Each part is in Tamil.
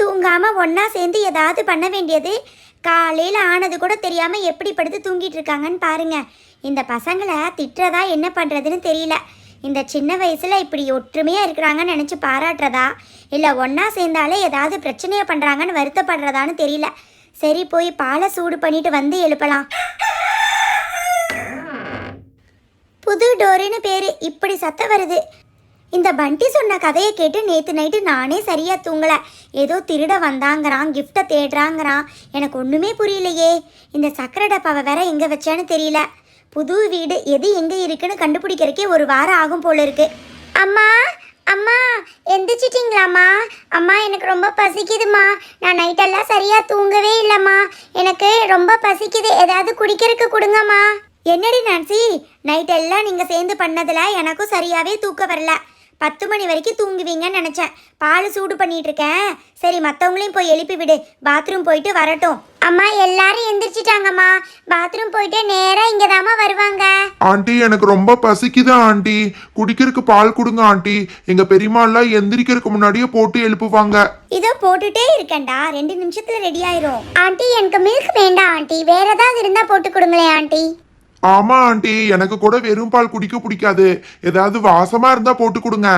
தூங்காமல் ஒன்றா சேர்ந்து ஏதாவது பண்ண வேண்டியது. காலையில் ஆனது கூட தெரியாமல் எப்படி படுத்து தூங்கிட்டு இருக்காங்கன்னு பாருங்கள் இந்த பசங்களை திட்டுறதா என்ன பண்ணுறதுன்னு தெரியல. இந்த சின்ன வயசில் இப்படி ஒற்றுமையாக இருக்கிறாங்கன்னு நினச்சி பாராட்டுறதா? இல்லை ஒன்றா சேர்ந்தாலே ஏதாவது பிரச்சனையை பண்ணுறாங்கன்னு வருத்தப்படுறதான்னு தெரியல. சரி போய் பாலை சூடு பண்ணிட்டு வந்து எழுப்பலாம். புது டோருன்னு பேர். இப்படி சத்தம் வருது. இந்த பண்டி சொன்ன கதையை கேட்டு நேற்று நைட்டு நானே சரியாக தூங்கலை. ஏதோ திருட வந்தாங்கிறான் கிஃப்டை தேடுறாங்கிறான். எனக்கு ஒன்றுமே புரியலையே. இந்த சக்கரை டப்பாவை வேற எங்கே வச்சேன்னு தெரியல. புது வீடு எது எங்கே இருக்குன்னு கண்டுபிடிக்கிறக்கே ஒரு வாரம் ஆகும் போல இருக்கு. அம்மா அம்மா எந்திரிச்சிட்டிங்களாம்மா? அம்மா எனக்கு ரொம்ப பசிக்குதுமா நான் நைட்டெல்லாம் சரியாக தூங்கவே இல்லைம்மா. எனக்கு ரொம்ப பசிக்குது. ஏதாவது குடிக்கிறதுக்கு கொடுங்கம்மா. என்னடி நான்சி? நைட்டெல்லாம் நீங்கள் சேர்ந்து பண்ணதில் எனக்கும் சரியாகவே தூக்க வரல. பத்து மணி வரைக்கும் தூங்குவீங்கன்னு நினைச்சேன். பால் சூடு பண்ணிட்டு இருக்கேன் சரி மற்றவங்களையும் போய் எழுப்பி விடு. பாத்ரூம் போயிட்டு வரட்டும். அம்மா எல்லாரும் எந்திரிச்சிட்டாங்கம்மா. பாத்ரூம் போயிட்டு நேரா இங்கதாம்மா வருவாங்க. ஆண்டி எனக்கு ரொம்ப பசிக்குது ஆண்டி. குடிக்கிறதுக்கு பால் கொடுங்க ஆண்டி. எங்க பெரியம்மா எல்லாம் எந்திரிக்கிறதுக்கு முன்னாடியே போட்டு எழுப்புவாங்க. இதோ போட்டுட்டே இருக்கேன்டா. ரெண்டு நிமிஷத்துல ரெடி ஆயிரும். ஆண்டி எனக்கு மில்க் வேண்டாம் ஆண்டி. வேற ஏதாவது இருந்தா போட்டு கொடுங்களேன் ஆண்டி. ஆமா ஆண்டி. எனக்கு கூட வெறும் பால் குடிக்க பிடிக்காது. ஏதாவது வாசமா இருந்தா போட்டு கொடுங்க.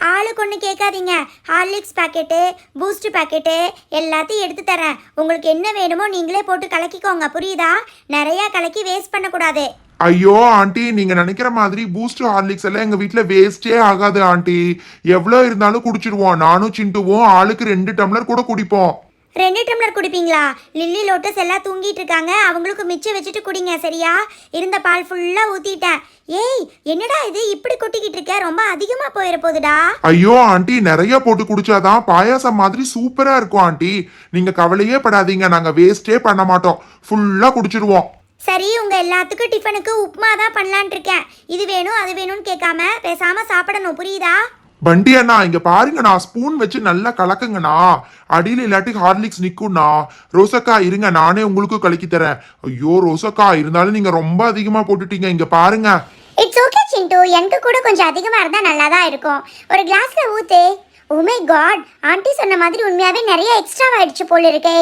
ஆளுக்கு ஒன்று கேட்காதீங்க. ஹார்லிக்ஸ் பாக்கெட்டு பூஸ்ட் பாக்கெட்டு எல்லாத்தையும் எடுத்து தரேன். உங்களுக்கு என்ன வேணுமோ நீங்களே போட்டு கலக்கிக்கோங்க. புரியுதா? நிறையா கலக்கி வேஸ்ட் பண்ணக்கூடாது. ஐயோ ஆண்டி. நீங்க நினைக்கிற மாதிரி பூஸ்ட் ஹார்லிக்ஸ் எல்லாம் எங்க வீட்ல வேஸ்டே ஆகாது ஆண்டி. எவ்வளவு இருந்தாலும் குடிச்சிடுவோம் நானும் சிண்டுவோம் ஆளுக்கு ரெண்டு டம்ளர் கூட குடிப்போம். ரெண்டு டம்ளர் குடிப்பீங்களா? லில்லி லோட்டஸ் எல்லாம் தூங்கிட்டு இருக்காங்க. அவங்களுக்கு மிச்சம் வச்சுட்டு குடிங்க சரியா? இருந்த பால் ஃபுல்லாக ஊற்றிட்டேன் ஏய் என்னடா இது? இப்படி கொட்டிக்கிட்டு இருக்க? ரொம்ப அதிகமாக போயிட போகுதுடா ஐயோ ஆண்டி நிறைய போட்டு குடிச்சாதான் பாயாசம் மாதிரி சூப்பரா இருக்கும் ஆண்டி. நீங்க கவலையே படாதீங்க. நாங்க வேஸ்டே பண்ண மாட்டோம். ஃபுல்லா குடிச்சிடுவோம் சரி உங்க எல்லாத்துக்கும் டிஃபனுக்கு உப்புமா தான் பண்ணலான் இருக்கேன். இது வேணும் அது வேணும்னு கேட்காம பேசாம சாப்பிடணும். புரியுதா? பண்டி அண்ணா இங்க பாருங்கண்ணா ஸ்பூன் வச்சு நல்லா கலக்குங்கண்ணா. அடியில் இல்லாட்டி ஹார்லிக்ஸ் நிக்கும்ண்ணா. ரோசக்கா இருங்க நானே உங்களுக்கு கலக்கி தரேன். ஐயோ ரோசக்கா இருந்தாலும் நீங்க ரொம்ப அதிகமா போட்டுட்டீங்க இங்க பாருங்க. இட்ஸ் ஓகே சிண்டு எனக்கு கூட கொஞ்சம் அதிகமாக இருந்தால் நல்லா தான் இருக்கும். ஒரு கிளாஸ்ல ஊத்து. Oh உமே காட் ஆண்டி சொன்ன மாதிரி உண்மையாவே நிறைய எக்ஸ்ட்ரா ஆயிடுச்சு போல இருக்கே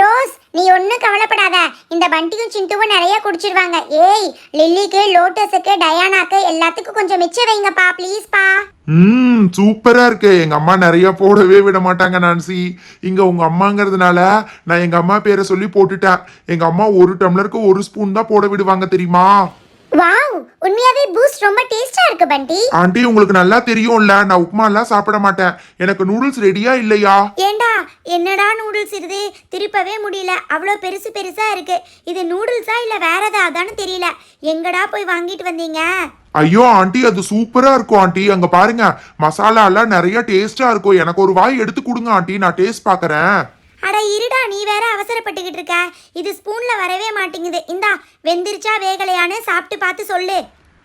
ரோஸ் நீ ஒன்றும் கவலைப்படாத. இந்த பண்டியும் சிண்டுவும் நிறைய குடிச்சிருவாங்க. ஏய் லில்லிக்கு லோட்டஸுக்கு டயானாக்கு எல்லாத்துக்கும் கொஞ்சம் மிச்சம் வைங்கப்பா ப்ளீஸ்ப்பா ம் சூப்பரா இருக்கு. எங்க அம்மா நிறைய போடவே விட மாட்டாங்க நான்சி. இங்க உங்க அம்மாங்கிறதுனால நான் எங்க அம்மா பேரை சொல்லி போட்டுட்டேன். எங்க அம்மா ஒரு டம்ளருக்கு ஒரு ஸ்பூன் தான் போட விடுவாங்க தெரியுமா? வாவ் உண்மையாவே பூஸ்ட் ரொம்ப டேஸ்டா இருக்கு பண்டி. ஆண்டி உங்களுக்கு நல்லா தெரியும்ல. நான் உப்புமா எல்லாம் சாப்பிட மாட்டேன். எனக்கு நூடுல்ஸ் ரெடியா இல்லையா? ஏண்டா என்னடா நூடுல்ஸ் இது திருப்பவே முடியல. அவ்வளோ பெருசு பெருசா இருக்கு. இது நூடுல்ஸா இல்ல வேற ஏதாதான்னு தெரியல. எங்கடா போய் வாங்கிட்டு வந்தீங்க? ஐயோ ஆண்டி அது சூப்பரா இருக்கும் ஆண்டி. அங்க பாருங்க மசாலா எல்லாம் நிறைய டேஸ்டா இருக்கும். எனக்கு ஒரு வாய் எடுத்து கொடுங்க ஆண்டி. நான் டேஸ்ட் பாக்குறேன் அட இருடா நீ வேற அவசரப்பட்டுக்கிட்டு இருக்க. இது ஸ்பூன்ல வரவே மாட்டேங்குது. இந்தா வெந்திருச்சா வேகலையான்னு சாப்பிட்டு பார்த்து சொல்லு.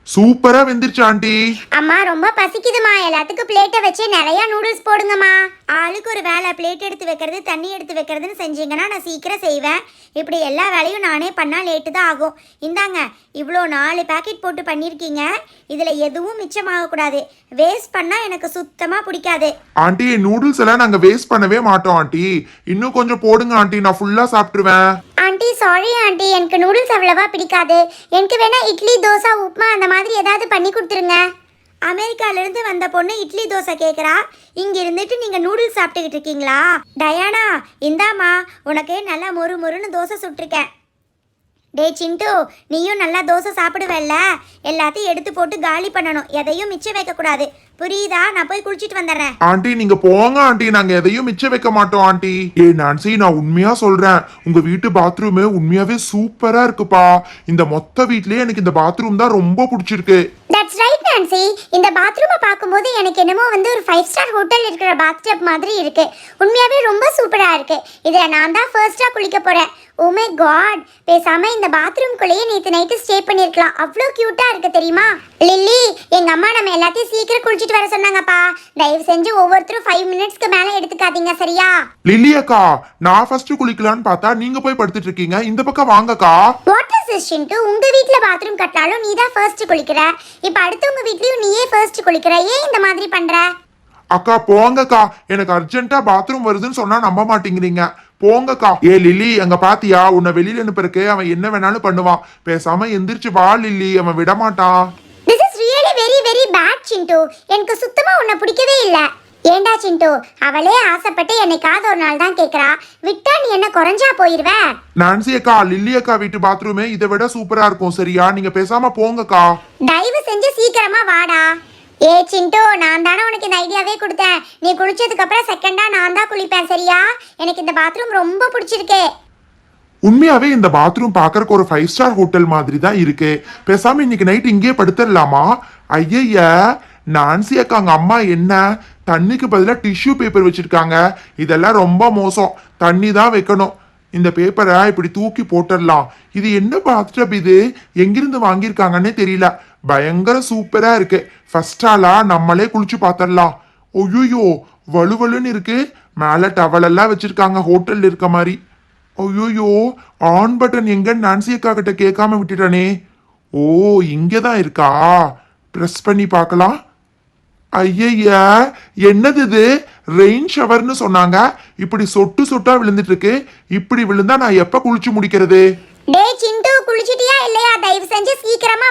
சூப்பரா வெந்துருச்சு ஆண்டி. அம்மா ரொம்ப பசிக்குதுமா எல்லாத்துக்கும் பிளேட்டை வச்சு நிறைய நூடுல்ஸ் போடுங்கம்மா. ஆளுக்கு ஒரு வேலை பிளேட் எடுத்து வைக்கிறது தண்ணி எடுத்து வைக்கிறதுன்னு செஞ்சீங்கன்னா நான் சீக்கிரம் செய்வேன். இப்படி எல்லா வேலையும் நானே பண்ணால் லேட்டு தான் ஆகும். இந்தாங்க இவ்வளோ நாலு பாக்கெட் போட்டு பண்ணியிருக்கீங்க இதில் எதுவும் மிச்சமாகக்கூடாது. வேஸ்ட் பண்ணால் எனக்கு சுத்தமாக பிடிக்காது. ஆண்டி நூடுல்ஸ் எல்லாம் நாங்க வேஸ்ட் பண்ணவே மாட்டோம் ஆண்டி. இன்னும் கொஞ்சம் போடுங்க ஆண்டி. நான் ஃபுல்லா சாப்பிட்டுருவேன். Aunty sorry aunty. எனக்கு நூடுல்ஸ் அவ்வளவா பிடிக்காது. எனக்கு வேணா இட்லி தோசை உப்புமா அந்த மாதிரி ஏதாவது பண்ணி கொடுத்துருங்க. அமெரிக்காலேருந்து வந்த பொண்ணு இட்லி தோசை கேட்குறா. இங்கே இருந்துட்டு நீங்கள் நூடுல்ஸ் சாப்பிட்டுக்கிட்டு இருக்கீங்களா? டயானா இந்தாம்மா உனக்கு நல்லா மொறு மொறுன்னு தோசை சுட்டிருக்கேன். டேய் சிண்டு நீயும் நல்லா தோசை சாப்பிடுவல்ல? எல்லாத்தையும் எடுத்து போட்டு காலி பண்ணணும். எதையும் மிச்சம் வைக்கக்கூடாது புரியுதா? நான் போய் குளிச்சிட்டு வந்துடுறேன். ஆண்டி நீங்க போங்க ஆண்டி. நாங்க எதையும் மிச்சம் வைக்க மாட்டோம் ஆண்டி. ஏ நான்சி நான் உண்மையா சொல்றேன். உங்க வீட்டு பாத்ரூம் உண்மையாவே சூப்பரா இருக்குப்பா. இந்த மொத்த வீட்லயே எனக்கு இந்த பாத்ரூம் தான் ரொம்ப பிடிச்சிருக்கு. That's right Nancy. இந்த பாத்ரூமை பார்க்கும்போது எனக்கு என்னமோ வந்து ஒரு ஃபைவ் ஸ்டார் ஹோட்டல் இருக்கிற பாத்டப் மாதிரி இருக்கு. உண்மையாவே ரொம்ப சூப்பரா இருக்கு. இதுல நான் தான் ஃபர்ஸ்டா குளிக்க போறேன். ஓமே காட் பேசாம இந்த பாத்ரூம்குள்ளேயே நேத்து நைட்டு ஸ்டே பண்ணிருக்கலாம். அவ்வளோ கியூட்டா இருக்கு தெரியுமா? லில்லி எங்க அம்மா நம்ம எல்லாத்தையும் சீக்கிரம் குளிச்சிட்டு வர சொன்னாங்கப்பா. தயவு செஞ்சு ஒவ்வொருத்தரும் ஃபைவ் மினிட்ஸ்க்கு மேல எடுத்துக்காதீங்க சரியா? லில்லி அக்கா நான் ஃபர்ஸ்ட் குளிக்கலான்னு பார்த்தா நீங்க போய் படுத்துட்டு இருக்கீங்க. இந்த பக்கம் வாங்கக்கா. வாட் இஸ் திஸ் ஷின்ட்டு உங்க வீட்ல பாத்ரூம் கட்டினாலும் நீ தான் ஃபர்ஸ்ட் குளிக்கிற. இப்போ அடுத்தவங்க வீட்லயும் நீயே ஃபர்ஸ்ட் குளிக்கிற. ஏன் இந்த மாதிரி பண்ற? அக்கா போங்கக்கா. எனக்கு அர்ஜென்ட்டா பாத்ரூம் வருதுன்னு சொன்னா நம்ப மாட்டேங்கிறீங்க. போங்கக்கா. ஏ லில்லி அங்க பாத்தியா? உன்னை வெளியில அனுப்புறக்கு அவன் என்ன வேணாலும் பண்ணுவான். பேசாம எந்திரிச்சு வா லில்லி. அவன் விட மாட்டான் this is really very very bad Chintu. எனக்கு சுத்தமா உன்னை பிடிக்கவே இல்ல. ஏண்டா சிண்டு? அவளே ஆசைப்பட்டு என்னைக்காவது ஒரு நாள் தான் கேக்குறா. விட்டா நீ என்ன குறைஞ்சா போயிருவ? நான்சி அக்கா லில்லி அக்கா வீட்டு பாத்ரூமே இதை விட சூப்பரா இருக்கும் சரியா? நீங்க பேசாம போங்கக்கா. தயவு செஞ்சு சீக்கிரமா வாடா. ஏ சிண்டு நான் தானே உனக்கு இந்த ஐடியாவே கொடுத்தேன். நீ குளிச்சதுக்கு அப்புறம் செகண்டா நான் தான் குளிப்பேன் சரியா? எனக்கு இந்த பாத்ரூம் ரொம்ப பிடிச்சிருக்கு. உண்மையாவே இந்த பாத்ரூம் பார்க்கறக்கு ஒரு ஃபைவ் ஸ்டார் ஹோட்டல் மாதிரி தான் இருக்கு. பேசாம இன்னைக்கு நைட் இங்கேயே படுத்துடலாமா? ஐயய்ய நான்சி அக்கா அங்க அம்மா என்ன? தண்ணிக்கு பதிலாக டிஷ்யூ பேப்பர் வச்சிருக்காங்க. இதெல்லாம் ரொம்ப மோசம். தண்ணி தான் வைக்கணும். இந்த பேப்பரை இப்படி தூக்கி போட்டுடலாம். இது என்ன பாத்டப் இது? எங்கிருந்து வாங்கியிருக்காங்கன்னே தெரியல. பயங்கர சூப்பரா இருக்கு. ஃபர்ஸ்ட் ஆளா நம்மளே குளிச்சு பார்த்தரலாம் ஒய்யோயோ வலுவலுன்னு இருக்கு. மேல டவல் எல்லாம் வச்சிருக்காங்க ஹோட்டல்ல இருக்க மாதிரி. ஐயோயோ ஆன் பட்டன் எங்க நான்சி அக்கா கிட்ட கேட்காம விட்டுட்டானே. ஓ இங்கே தான் இருக்கா? ப்ரெஸ் பண்ணி பார்க்கலாம். ஐயய்ய என்னது இது? ரெயின் ஷவர்னு சொன்னாங்க. இப்படி சொட்டு சொட்டா விழுந்துட்டு இருக்கு இப்படி விழுந்தா நான் எப்ப குளிச்சு முடிக்கிறது? டேய் சிண்டு குளிச்சிட்டியா இல்லையா? தயவு செஞ்சு சீக்கிரமா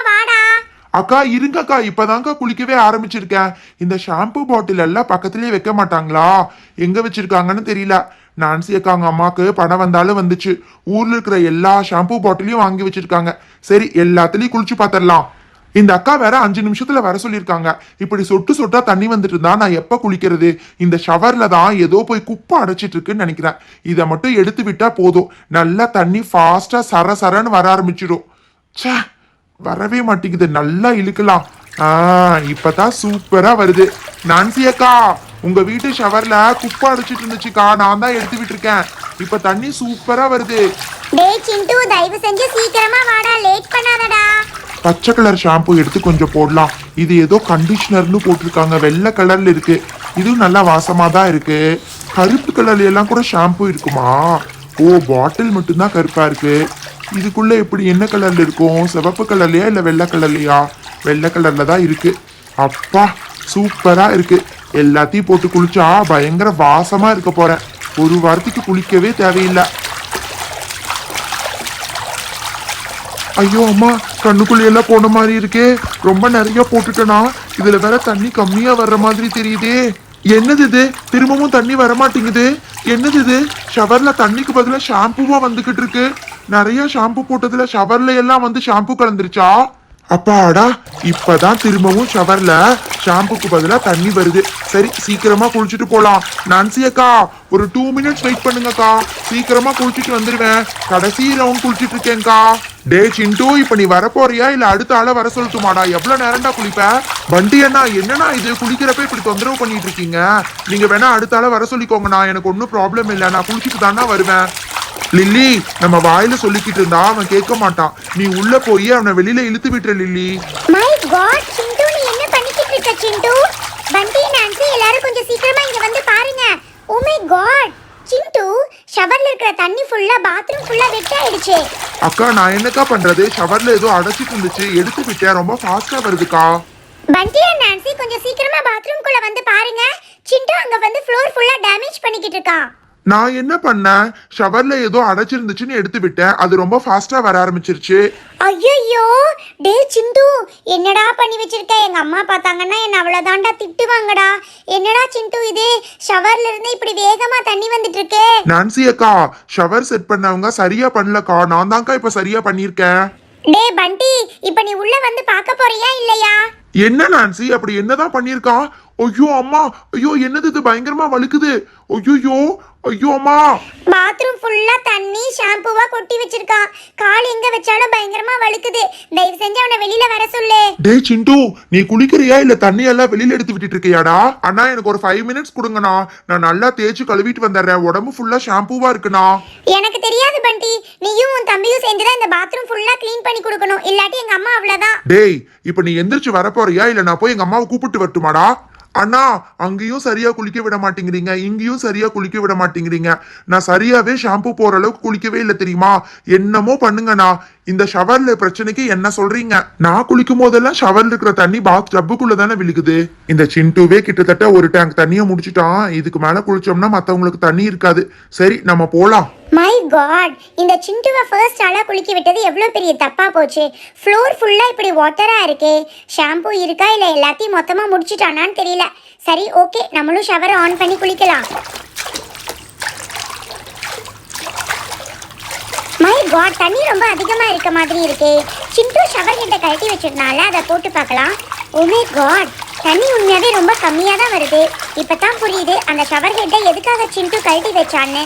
அக்கா இருங்கக்கா இப்பதான்க்கா குளிக்கவே ஆரம்பிச்சிருக்கேன். இந்த ஷாம்பு பாட்டில் எல்லாம் பக்கத்துலயே வைக்க மாட்டாங்களா? எங்க வச்சிருக்காங்கன்னு தெரியல. நான்சி அக்கா அவங்க அம்மாக்கு பணம் வந்தாலும் வந்துச்சு. ஊர்ல இருக்கிற எல்லா ஷாம்பு பாட்டிலையும் வாங்கி வச்சிருக்காங்க. சரி எல்லாத்துலயும் குளிச்சு பாத்திரலாம். இந்த அக்கா வேற அஞ்சு நிமிஷத்துல வர சொல்லியிருக்காங்க. இப்படி சொட்டு சொட்டா தண்ணி வந்துட்டு இருந்தா நான் எப்ப குளிக்கிறது? இந்த ஷவர்ல தான் ஏதோ போய் குப்பை அடைச்சிட்டு இருக்குன்னு நினைக்கிறேன். இதை மட்டும் எடுத்து விட்டா போதும். நல்லா தண்ணி ஃபாஸ்டா சர சரன்னு வர ஆரம்பிச்சிடும். ச்சே! வரவே மாட்டேங்குது. நல்லா இழுக்கலாம். ஆ இப்பதான் சூப்பரா வருது. நான்சி அக்கா உங்க வீட்டு ஷவர்ல குப்பை அடிச்சிட்டு இருந்துச்சுக்கா. நான் தான் எடுத்து விட்டுருக்கேன். இப்ப தண்ணி சூப்பரா வருது. டேய் சிண்டு தயவு செஞ்சு சீக்கிரமா வாடா. லேட் பண்ணாதடா. பச்சை கலர் ஷாம்பு எடுத்து கொஞ்சம் போடலாம். இது ஏதோ கண்டிஷனர்னு போட்டிருக்காங்க. வெள்ளை கலர்ல இருக்கு. இதுவும் நல்லா வாசமா தான் இருக்கு. கருப்பு கலர்ல எல்லாம் கூட ஷாம்பு இருக்குமா? ஓ பாட்டில் மட்டும்தான் கருப்பா இருக்கு. இதுக்குள்ளே எப்படி என்ன கலரில் இருக்கும்? சிவப்பு கலர்லையா இல்லை வெள்ளை கலர்லையா வெள்ளை கலரில் தான் இருக்குது அப்பா சூப்பராக இருக்குது எல்லாத்தையும் போட்டு குளிச்சா பயங்கர வாசமாக இருக்க போகிறேன் ஒரு வாரத்துக்கு குளிக்கவே தேவையில்லை. ஐயோ அம்மா கண்ணுக்குள்ளையெல்லாம் போன மாதிரி இருக்கே. ரொம்ப நிறைய போட்டுட்டேனா. இதில் வேற தண்ணி கம்மியாக வர்ற மாதிரி தெரியுதே. என்னது இது? திரும்பவும் தண்ணி வர மாட்டேங்குது என்னது இது? ஷவரில் தண்ணிக்கு பதிலாக ஷாம்புவாக வந்துக்கிட்டு இருக்கு. நிறைய ஷாம்பு போட்டதுல ஷவர்ல எல்லாம் வந்து ஷாம்பு கலந்துருச்சா? அப்பாடா இப்பதான் திரும்பவும் ஷவர்ல ஷாம்புக்கு பதிலா தண்ணி வருது. சரி சீக்கிரமா குளிச்சுட்டு போலாம். நான்சி அக்கா ஒரு டூ மினிட்ஸ் வெயிட் பண்ணுங்கக்கா. சீக்கிரமா குளிச்சுட்டு வந்துருவேன். கடைசி ரவுண்ட் குளிச்சுட்டு இருக்கேன்க்கா. டே சிண்டு இப்ப நீ வரப்போறியா இல்ல அடுத்த ஆளை வர சொல்லட்டுமாடா? எவ்வளவு நேரம்டா குளிப்ப? வண்டி அண்ணா என்னண்ணா இது? குளிக்கிறப்ப இப்படி தொந்தரவு பண்ணிட்டு இருக்கீங்க? நீங்க வேணா அடுத்த ஆளை வர சொல்லிக்கோங்கண்ணா. எனக்கு ஒன்றும் ப்ராப்ளம் இல்லை. நான் குளிச்சுட்டு தானே வருவேன். லில்லி நம்ம வாயில சொல்லிக்கிட்டு இருந்தா அவன் கேட்க மாட்டான். நீ உள்ள போய் அவனை வெளியில இழுத்து விட்டுற லில்லி. மை காட் சிண்டு நீ என்ன பண்ணிக்கிட்டு இருக்க சிண்டு? பண்டி நான்சி எல்லாரும் கொஞ்சம் சீக்கிரமா இங்க வந்து பாருங்க. ஓ மை காட் சிண்டு ஷவர்ல இருக்கிற தண்ணி ஃபுல்லா பாத்ரூம் ஃபுல்லா வெட் ஆயிடுச்சு. அக்கா நான் என்னக்கா பண்றது? ஷவர்ல ஏதோ அடைச்சிட்டு இருந்துச்சு எடுத்து விட்டேன் ரொம்ப ஃபாஸ்டா வருதுக்கா. பண்டி and நான்சி கொஞ்சம் சீக்கிரமா பாத்ரூம் குள்ள வந்து பாருங்க. சிண்டு அங்க வந்து ஃப்ளோர் ஃபுல்லா டேமேஜ் பண்ணிக்கிட்டு இருக்கான். நான் என்ன பண்ணேன்? ஷவர்ல ஏதோ அடைச்சிருந்துச்சுன்னு எடுத்து விட்டேன் அது ரொம்ப ஃபாஸ்டா வர ஆரம்பிச்சிருச்சு. ஐயோ டே சிண்டு என்னடா பண்ணி வச்சிருக்க? எங்க அம்மா பார்த்தாங்கன்னா என்ன அவ்வளவுதான்டா திட்டுவாங்கடா. என்னடா சிண்டு இது? ஷவர்ல இருந்து இப்படி வேகமா தண்ணி வந்துட்டு இருக்கே நான்சி அக்கா ஷவர் செட் பண்ணவங்க சரியா பண்ணலக்கா. நான் தான்க்கா இப்ப சரியா பண்ணியிருக்கேன். டே பண்டி இப்ப நீ உள்ள வந்து பார்க்க போறியா இல்லையா? என்ன நான்சி அப்படி என்னதான் பண்ணியிருக்கான் ஐயோ அம்மா ஐயோ என்னது இது? பயங்கரமா வழுக்குது. ஐயோ ஐயோ அம்மா பாத்ரூம் ஃபுல்லா தண்ணி ஷாம்புவா கொட்டி வச்சிருக்கான். கால் எங்க வச்சாலும் பயங்கரமா வழுக்குது. தயவு செஞ்சு அவனை வெளியில வர சொல்லு. டேய் சிண்டு நீ குளிக்கிறியா இல்ல தண்ணி எல்லாம் வெளியில எடுத்து விட்டுட்டு இருக்கியாடா? அண்ணா எனக்கு ஒரு ஃபைவ் மினிட்ஸ் கொடுங்கண்ணா. நான் நல்லா தேய்ச்சி கழுவிட்டு வந்துடுறேன். உடம்பு ஃபுல்லா ஷாம்பூவா இருக்குண்ணா. எனக்கு தெரியாது பண்டி. நீயும் உன் தம்பியும் சேர்ந்து தான் இந்த பாத்ரூம் ஃபுல்லா க்ளீன் பண்ணி கொடுக்கணும். இல்லாட்டி எங்க அம்மா அவ்வளவுதான். டேய் இப்ப நீ எந்திரிச்சு வரப்போறியா? இல்ல நான் போய் எங்க அம்மாவை கூப்பிட்டு வரட்டுமாடா? அண்ணா அங்கேயும் சரியா குளிக்க விட மாட்டேங்கிறீங்க. இங்கேயும் சரியா குளிக்க விட மாட்டேங்கிறீங்க. நான் சரியாவே ஷாம்பு போற அளவுக்கு குளிக்கவே இல்லை தெரியுமா? என்னமோ பண்ணுங்கண்ணா. இந்த ஷவர்ல பிரச்சனைக்கு என்ன சொல்றீங்க? நான் குளிக்கும் போதெல்லாம் ஷவர்ல இருக்கிற தண்ணி பாத் டப்புக்குள்ள தானே விழுகுது. இந்த சிண்டுவே கிட்டத்தட்ட ஒரு டேங்க் தண்ணியை முடிச்சிட்டான். இதுக்கு மேல குளிச்சோம்னா மத்தவங்களுக்கு தண்ணி இருக்காது. சரி நம்ம போலாம். மை காட் இந்த சிண்டுவை ஃபர்ஸ்ட் ஆளாக குளிக்க விட்டது எவ்வளோ பெரிய தப்பா போச்சு. ஃப்ளோர் ஃபுல்லாக இப்படி வாட்டராக இருக்கே. ஷாம்பு இருக்கா இல்லை எல்லாத்தையும் மொத்தமாக முடிச்சிட்டானான்னு தெரியல. சரி ஓகே நம்மளும் ஷவரை ஆன் பண்ணி குளிக்கலாம். மை காட் தண்ணி ரொம்ப அதிகமாக இருக்க மாதிரி இருக்கு. சிண்டு ஷவர் கிட்ட கழட்டி வச்சிருந்தால அதை போட்டு பார்க்கலாம். Oh ஓமே காட் தண்ணி உண்மையாவே ரொம்ப கம்மியாக தான் வருது. இப்போ தான் புரியுது அந்த ஷவர் ஹெட்டை எதுக்காக சிண்டு கழட்டி வச்சான்னு.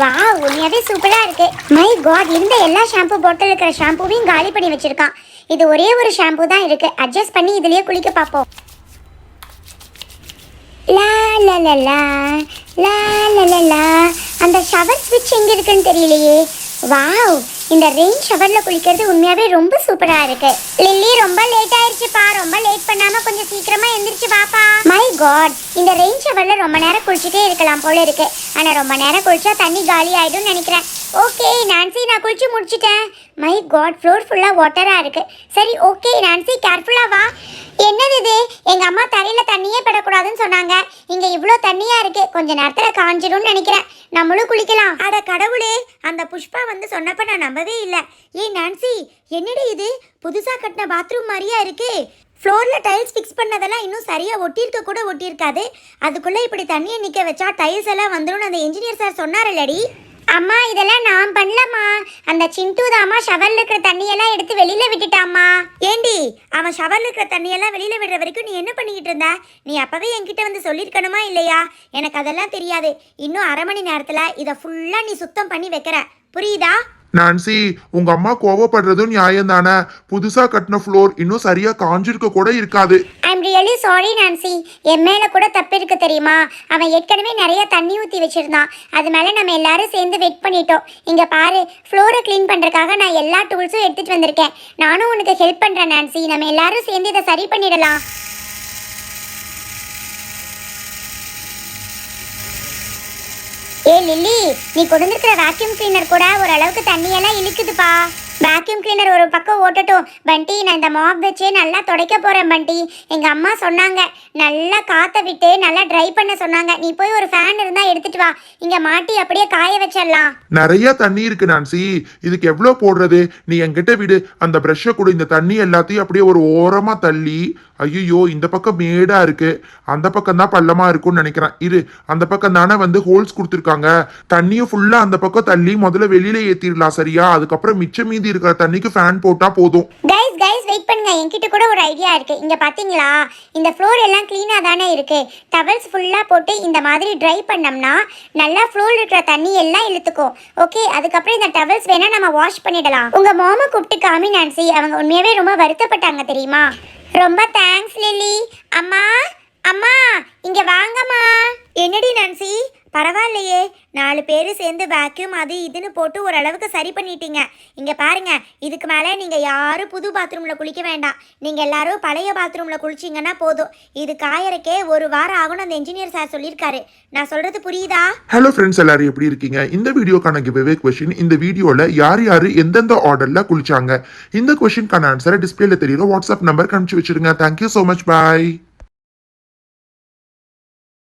வா உண்மையாவே சூப்பராக இருக்கு. மை காட் இருந்த எல்லா ஷாம்பு பாட்டில் இருக்கிற ஷாம்புவையும் காலி பண்ணி வச்சுருக்கான். இது ஒரே ஒரு ஷாம்பு தான் இருக்குது அட்ஜஸ்ட் பண்ணி இதுலேயே குளிக்க பார்ப்போம். லா லா லா லா. லா அந்த ஷவர் ஸ்விட்ச் எங்கே இருக்குன்னு தெரியலையே. வாவ் இந்த ரெயின் ஷவர்ல குளிக்கிறது உண்மையாவே ரொம்ப சூப்பரா இருக்கு. லில்லி ரொம்ப லேட் ஆயிருச்சுப்பா. ரொம்ப லேட் பண்ணாம கொஞ்சம் சீக்கிரமா எந்திரிச்சு வாப்பா. மை காட் இந்த ரெயின் ஷவர்ல ரொம்ப நேரம் குளிச்சுட்டே இருக்கலாம் போல இருக்கு. ஆனா ரொம்ப நேரம் குளிச்சா தண்ணி காலி ஆயிடும் நினைக்கிறேன். ஓகே நான்சி நான் குளிச்சு முடிச்சிட்டேன். மை காட் ஃப்ளோர் ஃபுல்லாக வாட்டராக இருக்குது சரி ஓகே நான்சி கேர்ஃபுல்லாக வா. என்னது இது? எங்கள் அம்மா தரையில் தண்ணியே படக்கூடாதுன்னு சொன்னாங்க. இங்கே இவ்வளோ தண்ணியாக இருக்குது கொஞ்ச நேரத்தில் காஞ்சிடும்னு நினைக்கிறேன். நம்மளும் குளிக்கலாம். அட கடவுளே அந்த புஷ்பா வந்து சொன்னப்ப நான் நம்பவே இல்லை. ஏய் நான்சி என்னடி இது? புதுசாக கட்டின பாத்ரூம் மாதிரியா இருக்கு. ஃப்ளோரில் டைல்ஸ் ஃபிக்ஸ் பண்ணதெல்லாம் இன்னும் சரியாக ஒட்டியிருக்க கூட ஒட்டியிருக்காது. அதுக்குள்ளே இப்படி தண்ணியை நிற்க வச்சா டைல்ஸ் எல்லாம் வந்துடும் அந்த இன்ஜினியர் சார் சொன்னார் இல்லடி. அம்மா இதெல்லாம் நான் பண்ணலம்மா. அந்த சிண்டு தாம்மா ஷவர்ல இருக்கிற தண்ணியெல்லாம் எடுத்து வெளியில விட்டுட்டாம்மா. ஏண்டி அவன் ஷவர்ல இருக்கிற தண்ணியெல்லாம் வெளியில விடுற வரைக்கும் நீ என்ன பண்ணிக்கிட்டு இருந்த? நீ அப்பவே என்கிட்ட வந்து சொல்லியிருக்கணுமா இல்லையா? எனக்கு அதெல்லாம் தெரியாது. இன்னும் அரை மணி நேரத்துல இதை ஃபுல்லா நீ சுத்தம் பண்ணி வைக்கிற. புரியுதா? நான்சி உங்க அம்மா கோவப்படுறதும் நியாயம் தானே புதுசா கட்டின ஃப்ளோர் இன்னும் சரியா காஞ்சிருக்க கூட இருக்காது. I'm really sorry Nancy. என் மேல கூட தப்பு இருக்கு தெரியுமா? அவன் ஏற்கனவே நிறைய தண்ணி ஊற்றி வச்சிருந்தான். அது மேல நம்ம எல்லாரும் சேர்ந்து வெயிட் பண்ணிட்டோம். இங்க பாரு ஃப்ளோரை க்ளீன் பண்றதுக்காக நான் எல்லா டூல்ஸும் எடுத்துட்டு வந்திருக்கேன். நானும் உனக்கு ஹெல்ப் பண்றேன் நான்சி. நம்ம எல்லாரும் சேர்ந்து இதை சரி பண்ணிடலாம். ஏ லில்லி நீ கொடுத்துருக்கிற வேக்யூம் கிளீனர் கூட ஓரளவுக்கு தண்ணியெல்லாம் இழுக்குதுப்பா வேக்யூம் கிளீனர் ஒரு பக்கம் ஓட்டட்டும். பண்டி நான் இந்த மாப் வச்சு நல்லா துடைக்க போகிறேன் பண்டி. எங்கள் அம்மா சொன்னாங்க நல்லா காற்ற விட்டு நல்லா ட்ரை பண்ண சொன்னாங்க. நீ போய் ஒரு ஃபேன் இருந்தால் எடுத்துட்டு வா. இங்கே மாட்டி அப்படியே காய வச்சிடலாம். நிறைய தண்ணி இருக்கு நான்சி. இதுக்கு எவ்வளோ போடுறது? நீ என்கிட்ட விடு. அந்த ப்ரஷ்ஷை கூட. இந்த தண்ணி எல்லாத்தையும் அப்படியே ஒரு ஓரமாக தள்ளி. ஐயோ இந்த பக்கம் மேடா இருக்கு. அந்த பக்கம் தான் பள்ளமா இருக்கும்னு நினைக்கிறேன். இரு அந்த பக்கம் தானே வந்து ஹோல்ஸ் கொடுத்துருக்காங்க. தண்ணியும் ஃபுல்லாக அந்த பக்கம் தள்ளி முதல்ல வெளியில ஏற்றிடலாம் சரியா? அதுக்கப்புறம் மிச்சம் மீதி இருக்கிற தண்ணிக்கு ஃபேன் போட்டா போதும். கைஸ் கைஸ் வெயிட் பண்ணுங்க. என்கிட்ட கூட ஒரு ஐடியா இருக்கு. இங்க பாத்தீங்களா? இந்த ஃப்ளோர் எல்லாம் க்ளீனா தானே இருக்கு. டவல்ஸ் ஃபுல்லா போட்டு இந்த மாதிரி ட்ரை பண்ணோம்னா நல்லா ஃப்ளோர் இருக்கிற தண்ணி எல்லாம் இழுத்துக்கும். ஓகே அதுக்கப்புறம் இந்த டவல்ஸ் வேணா நம்ம வாஷ் பண்ணிடலாம். உங்க மாமா கூப்பிட்டு காமி நான்சி அவங்க உண்மையாவே ரொம்ப வருத்தப்பட்டாங்க தெரியுமா? ரொம்ப தேங்க்ஸ் லில்லி அம்மா அம்மா இங்க வாங்கம்மா. என்னடி நான்சி? பரவாயில்லையே நாலு பேர் சேர்ந்து வேக்யூம் அது இதுன்னு போட்டு ஓரளவுக்கு சரி பண்ணிட்டீங்க. இங்கே பாருங்க இதுக்கு மேலே நீங்கள் யாரும் புது பாத்ரூமில் குளிக்க வேண்டாம். நீங்கள் எல்லாரும் பழைய பாத்ரூமில் குளிச்சிங்கன்னா போதும். இது காயறக்கே ஒரு வாரம் ஆகும்னு அந்த இன்ஜினியர் சார் சொல்லியிருக்காரு. நான் சொல்கிறது புரியுதா? ஹலோ ஃப்ரெண்ட்ஸ் எல்லாரும் எப்படி இருக்கீங்க? இந்த வீடியோக்கான கிவ்வே கொஷின் இந்த வீடியோவில் யார் யார் எந்தெந்த ஆர்டரில் குளிச்சாங்க? இந்த கொஷினுக்கான ஆன்சரை டிஸ்பிளேல தெரியுற வாட்ஸ்அப் நம்பர் கணிச்சு வச்சிருங்க. Thank you so much bye